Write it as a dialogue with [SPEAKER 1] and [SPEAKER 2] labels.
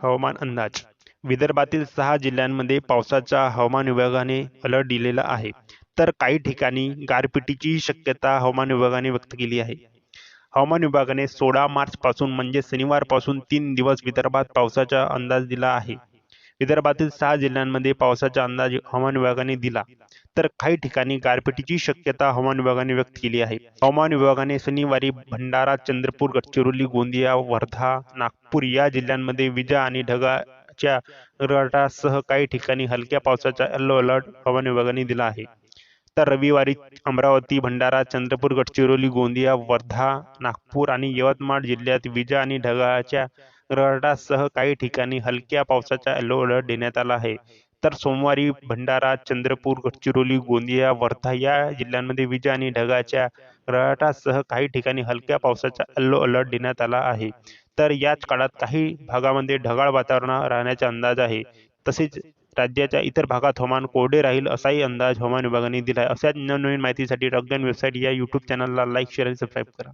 [SPEAKER 1] हवामान अंदाज. विदर्भातील सहा जिल्ह्यांमध्ये पावसाचा हवामान विभागाने अलर्ट दिलेला आहे. तर काही ठिकाणी गारपिटीची शक्यता हवामान विभागाने व्यक्त केली आहे. हवामान विभागाने सोळा मार्चपासून म्हणजे शनिवारपासून तीन दिवस विदर्भात पावसाचा अंदाज दिला आहे. विदर्भातील सहा जिल्ह्यांमध्ये पावसाचा अंदाज हवामान विभागाने दिला. तर काही ठिकाणी गारपिटीची शक्यता हवामान विभागाने व्यक्त केली आहे. हवामान विभागाने शनिवारी भंडारा चंद्रपूर गडचिरोली गोंदिया वर्धा नागपूर या जिल्ह्यांमध्ये विजा आणि ढगाच्या रटासह काही ठिकाणी हलक्या पावसाचा येलो अलर्ट हवामान विभागाने दिला आहे. तर रविवारी अमरावती भंडारा चंद्रपूर गडचिरोली गोंदिया वर्धा नागपूर आणि यवतमाळ जिल्ह्यात विजा आणि ढगाच्या गडगडाटासह काही ठिकाणी हलक्या पावसाचा येलो अलर्ट देण्यात आला आहे. तर सोमवारी भंडारा चंद्रपूर गडचिरोली गोंदिया वर्धा या जिल्ह्यांमध्ये विजा आणि ढगाच्या गडगडाटासह काही ठिकाणी हलक्या पावसाचा अल्लो अलर्ट देण्यात आला आहे. तर याच काळात काही भागामध्ये ढगाळ वातावरण राहण्याचा अंदाज आहे. तसेच राज्याच्या इतर भागात हवामान कोरडे राहील असाही अंदाज हवामान विभागाने दिला आहे अशाच नवनवीन माहितीसाठी रॉकगन वेबसाईट या यूट्यूब चॅनलला लाईक शेअर आणि सबस्क्राईब करा.